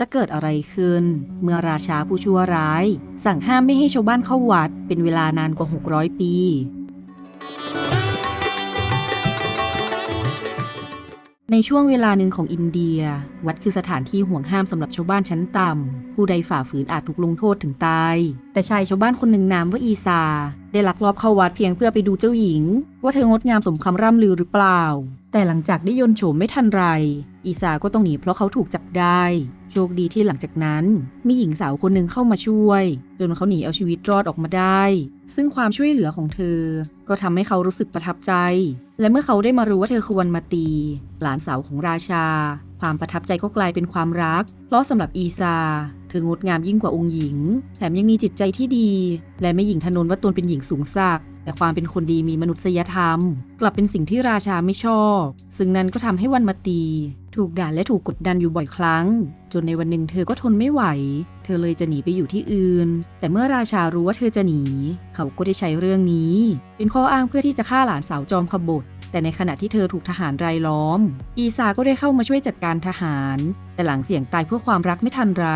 จะเกิดอะไรขึ้น เมื่อราชาผู้ชั่วร้าย สั่งห้ามไม่ให้ชาวบ้านเข้าวัด เป็นเวลานานกว่า 600 ปี ในช่วงเวลาหนึ่งของอินเดีย วัดคือสถานที่ห่วงห้ามสำหรับชาวบ้านชั้นต่ำผู้ใดฝ่าฝืนอาจถูกลงโทษถึงตาย แต่ชายชาวบ้านคนหนึ่งนามว่าอีซา ได้ลักลอบเข้าวัดเพียงเพื่อไปดูเจ้าหญิง ว่าเธองดงามสมคำร่ำลือหรือเปล่า แต่หลังจากได้ยนโฉมไม่ทันไร อีซาก็ต้องหนีเพราะเขาถูกจับได้ โชคดีที่หลังจากนั้น มีหญิงสาวคนหนึ่งเข้ามาช่วย จนเขาหนีเอาชีวิตรอดออกมาได้ ซึ่งความช่วยเหลือของเธอ ก็ทำให้เขารู้สึกประทับใจ และเมื่อเขาได้มารู้ว่าเธอคือวันมาตี หลานสาวของราชา ความประทับใจก็กลายเป็นความรัก เพราะสำหรับอีซาเธองดงามยิ่งกว่าองค์หญิง แถมยังมีจิตใจที่ดี และไม่หญิงทนนว่าตนเป็นหญิงสูงศักแต่ความเป็นคนดีมีมนุษยธรรม กลับเป็นสิ่งที่ราชาไม่ชอบ ซึ่งนั้นก็ทำให้วันมาตี ถูกด่าและถูกกดดันอยู่บ่อยครั้ง จนในวันหนึ่งเธอก็ทนไม่ไหว เธอเลยจะหนีไปอยู่ที่อื่น แต่เมื่อราชารู้ว่าเธอจะหนี เขาก็ได้ใช้เรื่องนี้ เป็นข้ออ้างเพื่อที่จะฆ่าหลานสาวจอมขบฏ แต่ในขณะที่เธอถูกทหารรายล้อม อีซาก็ได้เข้ามาช่วยจัดการทหาร แต่หลังเสี่ยงตายเพื่อความรักไม่ทันไร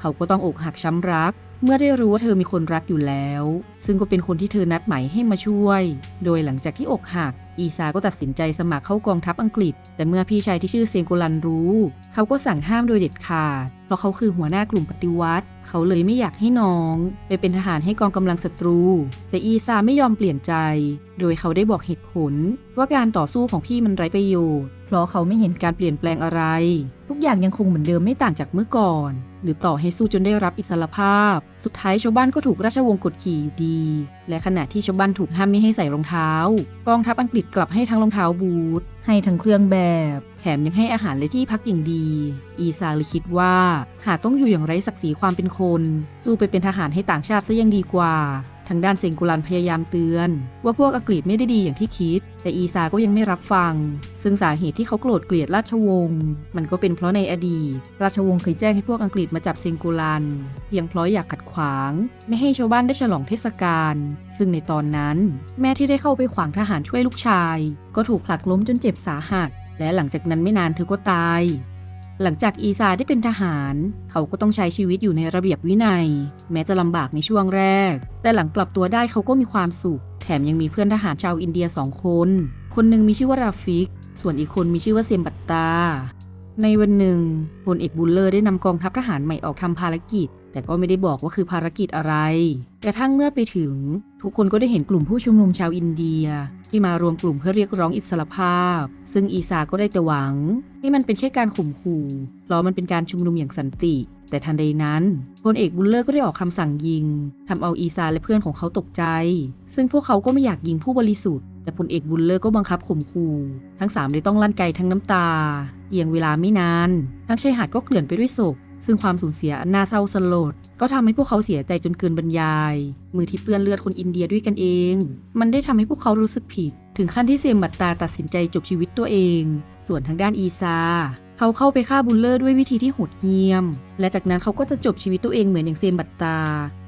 เขาก็ต้องอกหักช้ำรัก เมื่อได้รู้ว่าเธอมีคนรักอยู่แล้ว ซึ่งก็เป็นคนที่เธอนัดหมายให้มาช่วย โดยหลังจากที่อกหัก อีซาก็ตัดสินใจสมัครเข้ากองทัพอังกฤษ แต่เมื่อพี่ชายที่ชื่อเซงโกลันรู้ เขาก็สั่งห้ามโดยเด็ดขาด เพราะเขาคือหัวหน้ากลุ่มปฏิวัติ เขาเลยไม่อยากให้น้อง ไปเป็นทหารให้กองกำลังศัตรู แต่อีซาไม่ยอมเปลี่ยนใจ โดยเขาได้บอกเหตุผล ว่าการต่อสู้ของพี่มันไร้ประโยชน์ เพราะเขาไม่เห็นการเปลี่ยนแปลงอะไร ทุกอย่างยังคงเหมือนเดิมไม่ต่างจากเมื่อก่อน หรือต่อให้สู้จนได้รับอิสรภาพ สุดท้ายชาวบ้านก็ถูกราชวงศ์กดขี่อยู่ดี และขณะที่ชาวบ้านถูกห้ามไม่ให้ใส่รองเท้า กองทัพอังกฤษกลับให้ทั้งรองเท้าบูท ให้ทั้งเครื่องแบบ แถมยังให้อาหารและที่พักอย่างดี อีซาเลยคิดว่า หากต้องอยู่อย่างไร้ศักดิ์ศรีความเป็นคน สู้ไปเป็นทหารให้ต่างชาติซะยังดีกว่า ทางด้านเซงกุลันพยายามเตือน ว่าพวกอังกฤษไม่ได้ดีอย่างที่คิด แต่อีซาก็ยังไม่รับฟัง ซึ่งสาเหตุที่เขาโกรธเกลียดราชวงศ์มันก็เป็นเพราะในอดีต ราชวงศ์เคยแจ้งให้พวกอังกฤษมาจับเซงกุลันเพียงเพราะอยากขัดขวาง ไม่ให้ชาวบ้านได้ฉลองเทศกาลซึ่งในตอนนั้น แม่ที่ได้เข้าไปขวางทหารช่วยลูกชาย ก็ถูกผลักล้มจนเจ็บสาหัส และหลังจากนั้นไม่นานเธอก็ตาย หลังจากอีซาได้เป็นทหาร เขาก็ต้องใช้ชีวิตอยู่ในระเบียบวินัย แม้จะลำบากในช่วงแรก แต่หลังปรับตัวได้เขาก็มีความสุข แถมยังมีเพื่อนทหารชาวอินเดียสองคน คนหนึ่งมีชื่อว่าราฟิก ส่วนอีกคนมีชื่อว่าเซมบัตตา ในวันหนึ่งพลเอกบุลเลอร์ได้นำกองทัพทหารใหม่ออกทำภารกิจ แต่ก็ไม่ได้บอกว่าคือภารกิจอะไร กระทั่งเมื่อไปถึง ทุกคนก็ได้เห็นกลุ่มผู้ชุมนุมชาวอินเดีย ที่มารวมกลุ่มเพื่อเรียกร้องอิสรภาพ ซึ่งอีซาก็ได้แต่หวังให้มันเป็นแค่การข่มขู่ราะมันเป็นการชุมนุมอย่างสันติ แต่ทันใดนั้นพลเอกบุลเลอร์ก็ได้ออกคำสั่งยิงทำเอาอีซาและเพื่อนของเขาตกใจ ซึ่งพวกเขาก็ไม่อยากยิงผู้บริสุทธิ์แต่พลเอกบุลเลอร์ก็บังคับข่มขู่ทั้งสามเลยต้องลั่นไกทั้งน้ำตาเพียงเวลาไม่นาน ทั้งชายหาดก็เกลื่อนไปด้วยศพ ซึ่งความสูญเสียอันน่าเศร้าสลด ก็ทำให้พวกเขาเสียใจจนเกินบรรยาย มือที่เปื้อนเลือดคนอินเดียด้วยกันเอง มันได้ทำให้พวกเขารู้สึกผิด ถึงขั้นที่เซมบัตตาตัดสินใจจบชีวิตตัวเอง ส่วนทางด้านอีซา เขาเข้าไปฆ่าบุลเลอร์ด้วยวิธีที่โหดเหี้ยม และจากนั้นเขาก็จะจบชีวิตตัวเองเหมือนอย่างเซมบัตตา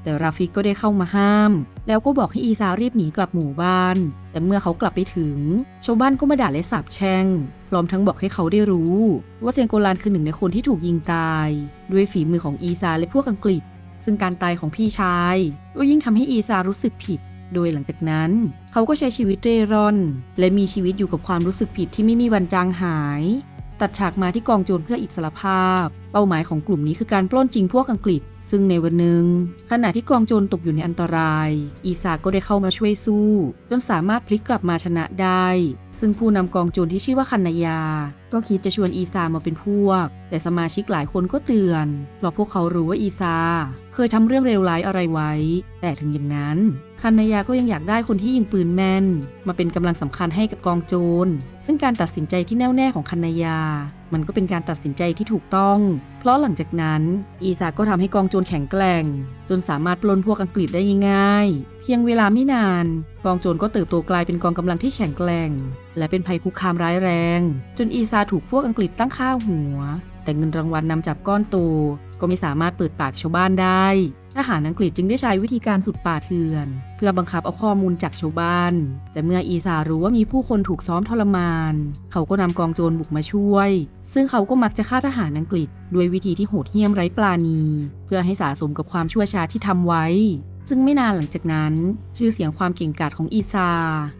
แต่ราฟิกก็ได้เข้ามาห้าม แล้วก็บอกให้อีซารีบหนีกลับหมู่บ้าน แต่เมื่อเขากลับไปถึง ชาวบ้านก็มาด่าและสาปแช่ง พร้อมทั้งบอกให้เขาได้รู้ ว่าเซงโกลานคือหนึ่งในคนที่ถูกยิงตาย ด้วยฝีมือของอีซาและพวกอังกฤษ ซึ่งการตายของพี่ชายก็ยิ่งทำให้อีซารู้สึกผิดโดยหลังจากนั้น เขาก็ใช้ชีวิตเร่ร่อน และมีชีวิตอยู่กับความรู้สึกผิดที่ไม่มีวันจางหาย ตัดฉากมาที่กองโจรเพื่ออิสรภาพ เป้าหมายของกลุ่มนี้คือการปล้นจริงพวกอังกฤษ ซึ่งในวันหนึ่งขณะที่กองโจรตกอยู่ในอันตราย อีซาก็ได้เข้ามาช่วยสู้ จนสามารถพลิกกลับมาชนะได้ ซึ่งผู้นำกองโจรที่ชื่อว่าคันนายา ก็คิดจะชวนอีซามาเป็นพวก แต่สมาชิกหลายคนก็เตือนเพราะพวกเขารู้ว่าอีซา เคยทำเรื่องเลวร้ายอะไรไว้ แต่ถึงอย่างนั้น คันนายาก็ยังอยากได้คนที่ยิงปืนแม่น มาเป็นกำลังสำคัญให้กับกองโจร ซึ่งการตัดสินใจที่แน่วแน่ของคันนายา มันก็เป็นการตัดสินใจที่ถูกต้อง เพราะหลังจากนั้น อีซาก็ทำให้กองโจรแข็งแกร่ง จนสามารถปล้นพวกอังกฤษได้ง่ายเพียงเวลาไม่นานกองโจรก็เติบโตกลายเป็นกองกำลังที่แข็งแกร่ง และเป็นภัยคุกคามร้ายแรง จนอีซาถูกพวกอังกฤษตั้งค่าหัว แต่เงินรางวัลนนำจับก้อนโตก็ไม่สามารถเปิดปากชาวบ้านได้ทหารอังกฤษจึงได้ใช้วิธีการสุดป่าเถื่อน เพื่อบังคับเอาข้อมูลจากชาวบ้าน แต่เมื่ออีซารู้ว่ามีผู้คนถูกซ้อมทรมาน เขาก็นำกองโจรบุกมาช่วย ซึ่งเขาก็มักจะฆ่าทหารอังกฤษ ด้วยวิธีที่โหดเหี้ยมไร้ปราณี เพื่อให้สะสมกับความชั่วช้าที่ทำไว้ซึ่งไม่นานหลังจากนั้น ชื่อเสียงความเก่งกาจของอีซา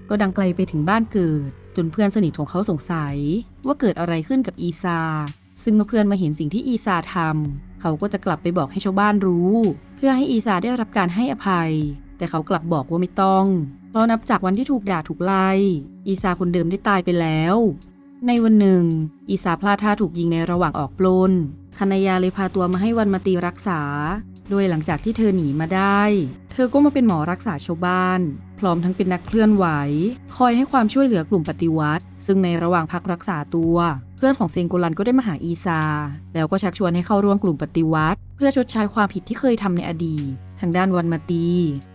ก็ดังไกลไปถึงบ้านเกิด จนเพื่อนสนิทของเขาสงสัย ว่าเกิดอะไรขึ้นกับอีซา ซึ่งเมื่อเพื่อนมาเห็นสิ่งที่อีซาทำเขาก็จะกลับไปบอกให้ชาวบ้านรู้ เพื่อให้อีซาได้รับการให้อภัย แต่เขากลับบอกว่าไม่ต้องเพราะนับจากวันที่ถูกด่าถูกไล่อีซาคนเดิมได้ตายไปแล้ว ในวันหนึ่ง อีซาพลาดท่าถูกยิงในระหว่างออกปล้น คณยาเลยพาตัวมาให้วันมาตีรักษา โดยหลังจากที่เธอหนีมาได้ เธอก็มาเป็นหมอรักษาชาวบ้าน พร้อมทั้งเป็นนักเคลื่อนไหว คอยให้ความช่วยเหลือกลุ่มปฏิวัติ ซึ่งในระหว่างพักรักษาตัว เพื่อนของเซงโกลันก็ได้มาหาอีซา แล้วก็ชักชวนให้เข้าร่วมกลุ่มปฏิวัติ เพื่อชดใช้ความผิดที่เคยทำในอดีต ทางด้านวันมาตี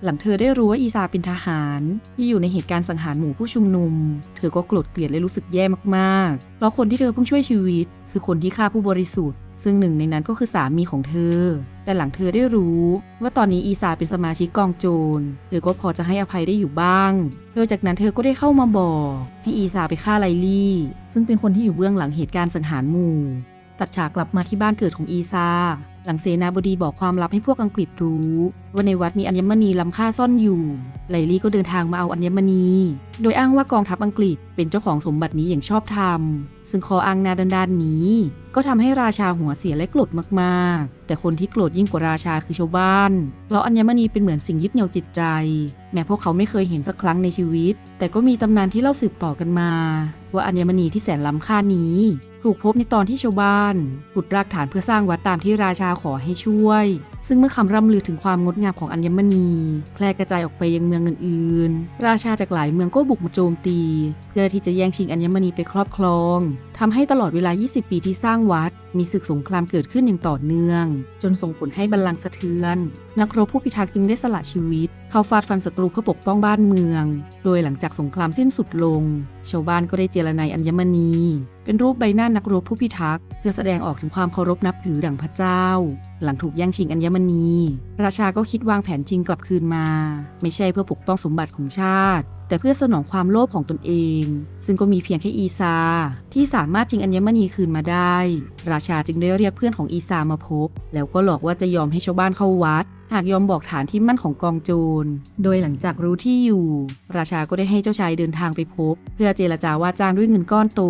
หลังเธอได้รู้ว่าอีซาเป็นทหาร ที่อยู่ในเหตุการณ์สังหารหมู่ผู้ชุมนุม เธอก็โกรธเกลียดและรู้สึกแย่มากๆ เพราะคนที่เธอเพิ่งช่วยชีวิต คือคนที่ฆ่าผู้บริสุทธิ์ ซึ่งหนึ่งในนั้นก็คือสามีของเธอ แต่หลังเธอได้รู้ ว่าตอนนี้อีซาเป็นสมาชิกกองโจร เธอก็พอจะให้อภัยได้อยู่บ้าง โดยจากนั้นเธอก็ได้เข้ามาบอกให้อีซาไปฆ่าไลลี่ ซึ่งเป็นคนที่อยู่เบื้องหลังเหตุการณ์สังหารหมู่ ตัดฉากกลับมาที่บ้านเกิดของอีซา หลังเสนาบดีบอกความลับให้พวกอังกฤษรู้ว่าในวัดมีอัญมณีล้ำค่าซ่อนอยู่ ไลลี่ก็เดินทางมาเอาอัญมณี โดยอ้างว่ากองทัพอังกฤษเป็นเจ้าของสมบัตินี้อย่างชอบธรรม ซึ่งคออ้างนาด้านนี้ ก็ทำให้ราชาหัวเสียและโกรธมากๆ แต่คนที่โกรธยิ่งกว่าราชาคือชาวบ้าน เพราะอัญมณีเป็นเหมือนสิ่งยึดเหนี่ยวจิตใจ แม้พวกเขาไม่เคยเห็นสักครั้งในชีวิต แต่ก็มีตำนานที่เล่าสืบต่อกันมา ว่าอัญมณีที่แสนล้ำค่านี้ ถูกพบในตอนที่ชาวบ้านขุดรากฐานเพื่อสร้างวัดตามที่ราชาขอให้ช่วยซึ่งเมื่อคำร่ำลือถึงความงดงามของอัญมณี แพร่กระจายออกไปยังเมืองอื่นๆ ราชาจากหลายเมืองก็บุกมาโจมตี เพื่อที่จะแย่งชิงอัญมณีไปครอบครองทำให้ตลอดเวลา 20 ปีที่สร้างวัด มีศึกสงครามเกิดขึ้นอย่างต่อเนื่อง จนส่งผลให้บัลลังก์สะเทือน นักรบผู้พิทักษ์จึงได้สละชีวิต เข้าฟาดฟันศัตรูเพื่อปกป้องบ้านเมือง โดยหลังจากสงครามสิ้นสุดลง ชาวบ้านก็ได้เจรไนอัญมณี เป็นรูปใบหน้านักรบผู้พิทักษ์เพื่อแสดงออกถึงความเคารพนับถือดั่งพระเจ้า หลังถูกแย่งชิงอัญญมณี ราชาก็คิดวางแผนชิงกลับคืนมา ไม่ใช่เพื่อปกป้องสมบัติของชาติ แต่เพื่อสนองความโลภของตนเอง ซึ่งก็มีเพียงแค่อีซา ที่สามารถชิงอัญมณีคืนมาได้ ราชาจึงได้เรียกเพื่อนของอีซามาพบ แล้วก็หลอกว่าจะยอมให้ชาวบ้านเข้าวัดหากยอมบอกฐานที่มั่นของกองโจร โดยหลังจากรู้ที่อยู่ ราชาก็ได้ให้เจ้าชายเดินทางไปพบ เพื่อเจรจาว่าจ้างด้วยเงินก้อนโต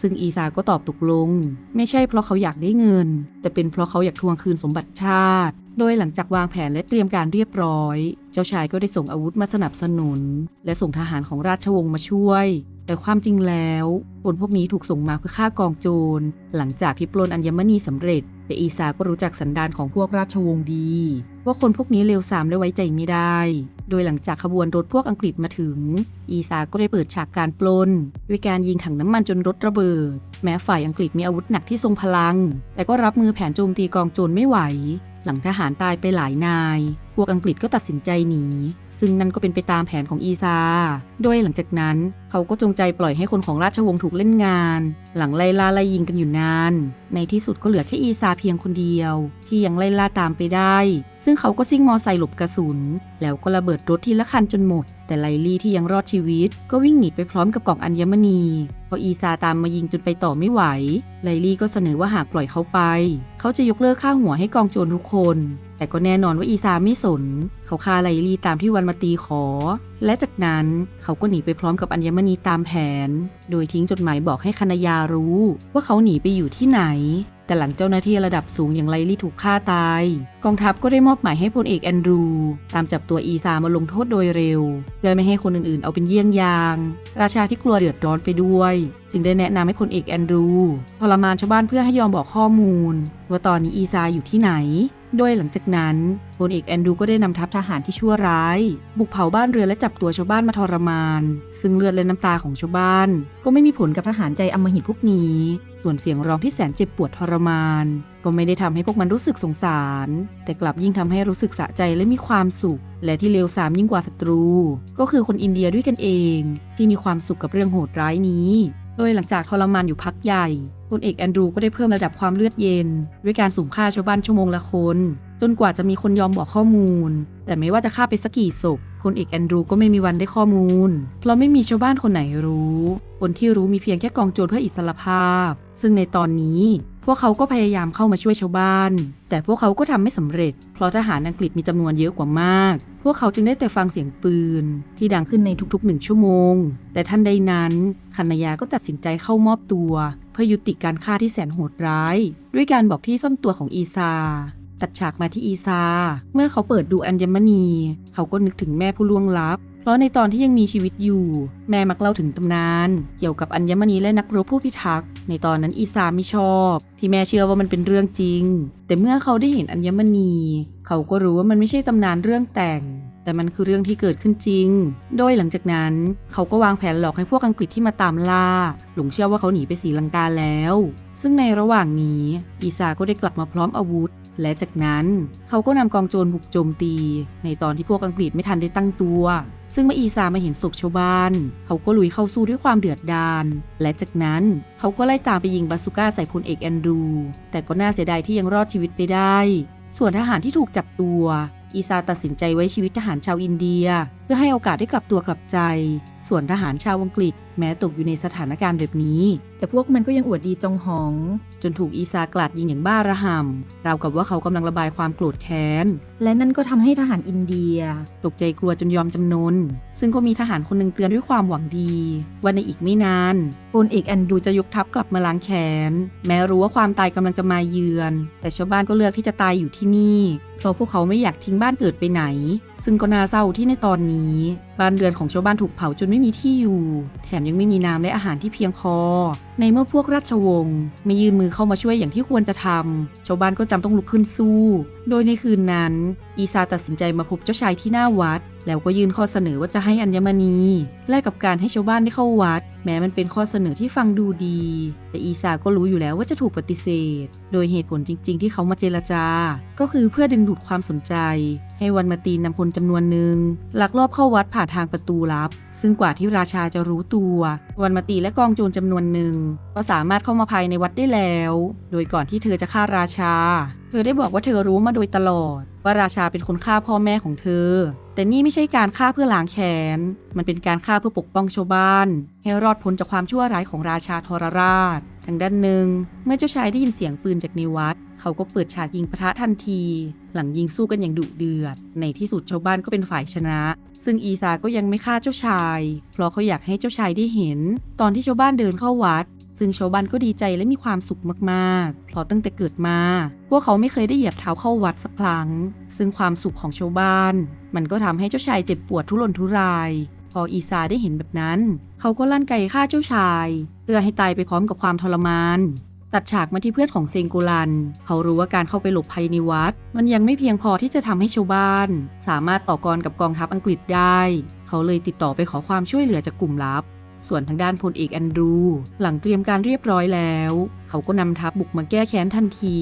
ซึ่งอีซาก็ตอบตกลง ไม่ใช่เพราะเขาอยากได้เงิน แต่เป็นเพราะเขาอยากทวงคืนสมบัติชาติ โดยหลังจากวางแผนและเตรียมการเรียบร้อย เจ้าชายก็ได้ส่งอาวุธมาสนับสนุน และส่งทหารของราชวงศ์มาช่วย แต่ความจริงแล้วคนพวกนี้ถูกส่งมาเพื่อฆ่ากองโจร หลังจากที่ปล้นอัญมณีสำเร็จ แต่อีซาก็รู้จักสันดานของพวกราชวงศ์ดี ว่าคนพวกนี้เลวทรามและไว้ใจไม่ได้ โดยหลังจากขบวนรถพวกอังกฤษมาถึง อีซาก็ได้เปิดฉากการปล้นด้วยการยิงถังน้ำมันจนรถระเบิด แม้ฝ่ายอังกฤษมีอาวุธหนักที่ทรงพลัง แต่ก็รับมือแผนโจมตีกองโจรไม่ไหว หลังทหารตายไปหลายนาย พวกอังกฤษก็ตัดสินใจหนี ซึ่งนั่นก็เป็นไปตามแผนของอีซา โดยหลังจากนั้น เขาก็จงใจปล่อยให้คนของราชวงศ์ถูกเล่นงาน หลังไล่ล่าไล่ยิงกันอยู่นาน ในที่สุดก็เหลือแค่อีซาเพียงคนเดียว ที่ยังไล่ล่าตามไปได้ ซึ่งเขาก็ซิ่งมอไซค์หลบกระสุน แล้วก็ระเบิดรถทีละคันจนหมด แต่ไลลี่ที่ยังรอดชีวิต ก็วิ่งหนีไปพร้อมกับกล่องอัญมณีพออีซาตามมายิงจนไปต่อไม่ไหว ไลลี่ก็เสนอว่าหากปล่อยเขาไป เขาจะยกเลิกค่าหัวให้กองโจรทุกคน แต่ก็แน่นอนว่าอีซาไม่สน เขาฆ่าไลลี่ตามที่วันมาตีขอ และจากนั้นเขาก็หนีไปพร้อมกับอัญมณีตามแผน โดยทิ้งจดหมายบอกให้คณยารู้ว่าเขาหนีไปอยู่ที่ไหน แต่หลังเจ้าหน้าที่ระดับสูงอย่างไลลี่ถูกฆ่าตาย กองทัพก็ได้มอบหมายให้พลเอกแอนดรู ตามจับตัวอีซามาลงโทษโดยเร็วเพื่อไม่ให้คนอื่นๆ เอาเป็นเยี่ยงอย่าง ราชาที่กลัวเดือดร้อนไปด้วย จึงได้แนะนำให้พลเอกแอนดรูทรมานชาวบ้านเพื่อให้ยอมบอกข้อมูล ว่าตอนนี้อีซาอยู่ที่ไหน โดยหลังจากนั้นพลเอกแอนดูก็ได้นำทัพทหารที่ชั่วร้าย บุกเผาบ้านเรือนและจับตัวชาวบ้านมาทรมาน ซึ่งเลือดและน้ำตาของชาวบ้าน ก็ไม่มีผลกับทหารใจอำมหิตพวกนี้ ส่วนเสียงร้องที่แสนเจ็บปวดทรมาน ก็ไม่ได้ทำให้พวกมันรู้สึกสงสาร แต่กลับยิ่งทำให้รู้สึกสะใจและมีความสุข และที่เลวทรามยิ่งกว่าศัตรู ก็คือคนอินเดียด้วยกันเอง ที่มีความสุขกับเรื่องโหดร้ายนี้ โดยหลังจากทรมานอยู่พักใหญ่พลเอกแอนดรูก็ได้เพิ่มระดับความเลือดเย็น ด้วยการสุ่มฆ่าชาวบ้านชั่วโมงละคน จนกว่าจะมีคนยอมบอกข้อมูล แต่ไม่ว่าจะฆ่าไปสักกี่ศพพลเอกแอนดรูก็ไม่มีวันได้ข้อมูล เพราะไม่มีชาวบ้านคนไหนรู้ คนที่รู้มีเพียงแค่กองโจรเพื่ออิสรภาพ ซึ่งในตอนนี้ พวกเขาก็พยายามเข้ามาช่วยชาวบ้าน แต่พวกเขาก็ทำไม่สำเร็จ เพราะทหารอังกฤษมีจำนวนเยอะกว่ามาก พวกเขาจึงได้แต่ฟังเสียงปืน ที่ดังขึ้นในทุกๆหนึ่งชั่วโมง แต่ทันใดนั้นคันยาก็ตัดสินใจเข้ามอบตัว เพื่อยุติการฆ่าที่แสนโหดร้าย ด้วยการบอกที่ซ่อนตัวของอีซาตัดฉากมาที่อีซา เมื่อเขาเปิดดูอัญมณี เขาก็นึกถึงแม่ผู้ล่วงลับ ราะในตอนที่ยังมีชีวิตอยู่ แม่มักเล่าถึงตำนาน เกี่ยวกับอัญมณีและนักรบผู้พิทักษ์ในตอนนั้นอีซาไม่ชอบ ที่แม่เชื่อว่ามันเป็นเรื่องจริง แต่เมื่อเขาได้เห็นอัญมณี เขาก็รู้ว่ามันไม่ใช่ตำนานเรื่องแต่ง แต่มันคือเรื่องที่เกิดขึ้นจริง โดยหลังจากนั้น เขาก็วางแผนหลอกให้พวกอังกฤษที่มาตามล่า หลงเชื่อว่าเขาหนีไปศรีลังกาแล้ว ซึ่งในระหว่างนี้อีซาก็ได้กลับมาพร้อมอาวุธ และจากนั้นเขาก็นำกองโจรบุกโจมตี ในตอนที่พวกอังกฤษไม่ทันได้ตั้งตัว ซึ่งเมื่ออีซามาเห็นศพชาวบ้าน เขาก็ลุยเข้าสู้ด้วยความเดือดดาล และจากนั้นเขาก็ไล่ตามไปยิงบาซูก้าใส่พลเอกแอนดรู แต่ก็น่าเสียดายที่ยังรอดชีวิตไปได้ ส่วนทหารที่ถูกจับตัว อีซาตัดสินใจไว้ชีวิตทหารชาวอินเดีย พื่อให้โอกาสได้กลับตัวกลับใจ ส่วนทหารชาวอังกฤษ แม้ตกอยู่ในสถานการณ์แบบนี้ แต่พวกมันก็ยังอวดดีจองหอง จนถูกอีซากลาดยิงอย่างบ้าระห่ำราวกับว่าเขากำลังระบายความโกรธแค้น และนั่นก็ทำให้ทหารอินเดีย ตกใจกลัวจนยอมจำนน ซึ่งก็มีทหารคนหนึ่งเตือนด้วยความหวังดีว่าในอีกไม่นานพลเอกแอนดูจะยกทัพกลับมาล้างแค้น แม้รู้ว่าความตายกำลังจะมาเยือน แต่ชาวบ้านก็เลือกที่จะตายอยู่ที่นี่ เพราะพวกเขาไม่อยากทิ้งบ้านเกิดไปไหน ซึ่งก็น่าเศร้าที่ในตอนนี้บ้านเรือนของชาวบ้านถูกเผาจนไม่มีที่อยู่ แถมยังไม่มีน้ำและอาหารที่เพียงพอ ในเมื่อพวกราชวงศ์ไม่ยื่นมือเข้ามาช่วยอย่างที่ควรจะทำชาวบ้านก็จำต้องลุกขึ้นสู้ โดยในคืนนั้น อีซาตัดสินใจมาพบเจ้าชายที่หน้าวัด แล้วก็ยื่นข้อเสนอว่าจะให้อัญมณีแลกกับการให้ชาวบ้านได้เข้าวัด แม้มันเป็นข้อเสนอที่ฟังดูดี แต่อีซาก็รู้อยู่แล้วว่าจะถูกปฏิเสธ โดยเหตุผลจริง ๆ ที่เขามาเจรจา ก็คือเพื่อดึงดูดความสนใจ ให้วันมาตีนนำคนจำนวนหนึ่งลักลอบเข้าวัดผ่านทางประตูลับ ซึ่งกว่าที่ราชาจะรู้ตัว วันมาตีและกองโจรจำนวนหนึ่งก็สามารถเข้ามาภายในวัดได้แล้ว โดยก่อนที่เธอจะฆ่าราชา เธอได้บอกว่าเธอรู้มาโดยตลอด ว่าราชาเป็นคนฆ่าพ่อแม่ของเธอ แต่นี่ไม่ใช่การฆ่าเพื่อล้างแค้น มันเป็นการฆ่าเพื่อปกป้องชาวบ้าน ให้รอดพ้นจากความชั่วร้ายของราชาทรราช ทางด้านหนึ่ง เมื่อเจ้าชายได้ยินเสียงปืนจากในวัด เขาก็เปิดฉากยิงปะทะทันที หลังยิงสู้กันอย่างดุเดือด ในที่สุดชาวบ้านก็เป็นฝ่ายชนะ ซึ่งอีซาก็ยังไม่ฆ่าเจ้าชาย เพราะเขาอยากให้เจ้าชายได้เห็น ตอนที่ชาวบ้านเดินเข้าวัดซึ่งชาวบ้านก็ดีใจและมีความสุขมากๆ เพราะตั้งแต่เกิดมา พวกเขาไม่เคยได้เหยียบเท้าเข้าวัดสักครั้ง ซึ่งความสุขของชาวบ้าน มันก็ทำให้เจ้าชายเจ็บปวดทุรนทุราย พออีซาได้เห็นแบบนั้น เขาก็ลั่นไกฆ่าเจ้าชาย เพื่อให้ตายไปพร้อมกับความทรมาน ตัดฉากมาที่เพื่อนของเซงกูลัน เขารู้ว่าการเข้าไปหลบภัยในวัด มันยังไม่เพียงพอที่จะทำให้ชาวบ้าน สามารถต่อกรกับกองทัพอังกฤษได้ เขาเลยติดต่อไปขอความช่วยเหลือจากกลุ่มลับ ส่วนทางด้านพลเอกแอนดรู หลังเตรียมการเรียบร้อยแล้ว เขาก็นำทัพบุกมาแก้แค้นทันที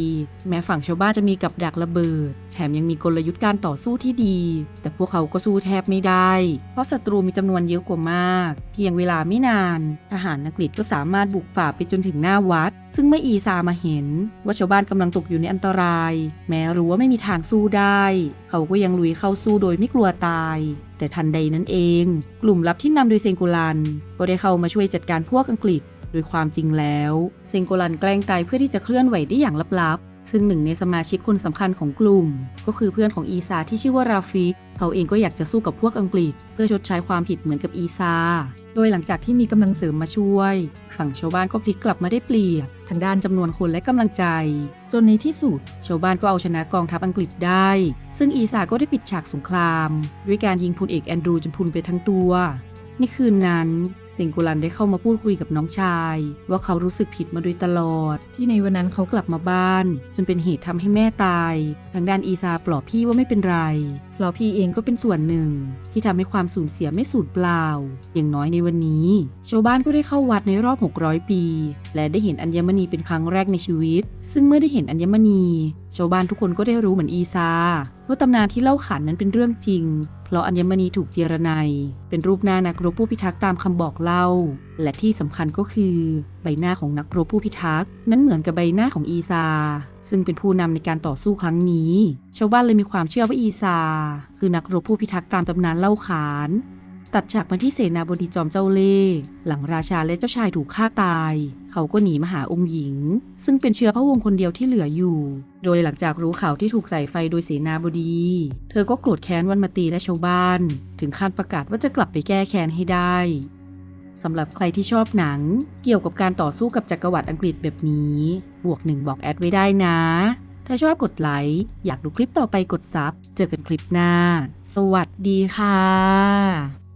แม้ฝั่งชาวบ้านจะมีกับดักระเบิด แถมยังมีกลยุทธ์การต่อสู้ที่ดี แต่พวกเขาก็สู้แทบไม่ได้ เพราะศัตรูมีจำนวนเยอะกว่ามาก เพียงเวลาไม่นาน ทหารอังกฤษก็สามารถบุกฝ่าไปจนถึงหน้าวัด ซึ่งเมื่ออีซามาเห็น ว่าชาวบ้านกำลังตกอยู่ในอันตราย แม้รู้ว่าไม่มีทางสู้ได้ เขาก็ยังลุยเข้าสู้โดยไม่กลัวตาย แต่ทันใดนั้นเอง กลุ่มลับที่นำโดยเซงโกลัน ก็ได้เข้ามาช่วยจัดการพวกอังกฤษ โดยความจริงแล้ว เซงโกลันแกล้งตายเพื่อที่จะเคลื่อนไหวได้อย่างลับๆ ซึ่งหนึ่งในสมาชิกคนสำคัญของกลุ่ม ก็คือเพื่อนของอีซาที่ชื่อว่าราฟิกเขาเองก็อยากจะสู้กับพวกอังกฤษ เพื่อชดใช้ความผิดเหมือนกับอีซา โดยหลังจากที่มีกำลังเสริมมาช่วย ฝั่งชาวบ้านก็พลิกกลับมาได้เปรียบทางด้านจำนวนคนและกำลังใจ จนในที่สุด ชาวบ้านก็เอาชนะกองทัพอังกฤษได้ ซึ่งอีซาก็ได้ปิดฉากสงคราม ด้วยการยิงพลเอกแอนดรูจนพลุนไปทั้งตัว ในคืนนั้นเซงกุลันได้เข้ามาพูดคุยกับน้องชาย ว่าเขารู้สึกผิดมาโดยตลอด ที่ในวันนั้นเขากลับมาบ้าน จนเป็นเหตุทำให้แม่ตาย ทางด้านอีซาปลอบพี่ว่าไม่เป็นไรเพราะพี่เองก็เป็นส่วนหนึ่ง ที่ทำให้ความสูญเสียไม่สูญเปล่า อย่างน้อยในวันนี้ ชาวบ้านก็ได้เข้าวัดในรอบ 600 ปี และได้เห็นอัญมณีเป็นครั้งแรกในชีวิต ซึ่งเมื่อได้เห็นอัญมณี ชาวบ้านทุกคนก็ได้รู้เหมือนอีซาว่าตำนานที่เล่าขานนั้นเป็นเรื่องจริง เพราะอัญมณีถูกเจรไนเป็นรูปหน้านักรบผู้พิทักษ์ตามคำบอกเล่า และที่สำคัญก็คือ ใบหน้าของนักรบผู้พิทักษ์นั้นเหมือนกับใบหน้าของอีซา ซึ่งเป็นผู้นำในการต่อสู้ครั้งนี้ ชาวบ้านเลยมีความเชื่อว่าอีซา คือนักรบผู้พิทักษ์ตามตำนานเล่าขาน ตัดฉากมาที่เสนาบดีจอมเจ้าเล่ห์หลังราชาและเจ้าชายถูกฆ่าตาย เขาก็หนีมาหาองค์หญิง ซึ่งเป็นเชื้อพระวงศ์คนเดียวที่เหลืออยู่ โดยหลังจากรู้ข่าวที่ถูกใส่ไฟโดยเสนาบดี เธอก็โกรธแค้นวันมาตีและชาวบ้าน ถึงขั้นประกาศว่าจะกลับไปแก้แค้นให้ได้ สำหรับใครที่ชอบหนัง เกี่ยวกับการต่อสู้กับจักรวรรดิอังกฤษแบบนี้ บวกหนึ่งบอกแอดไว้ได้นะ ถ้าชอบกดไลค์อยากดูคลิปต่อไปกดซับเจอกันคลิปหน้า สวัสดีค่ะ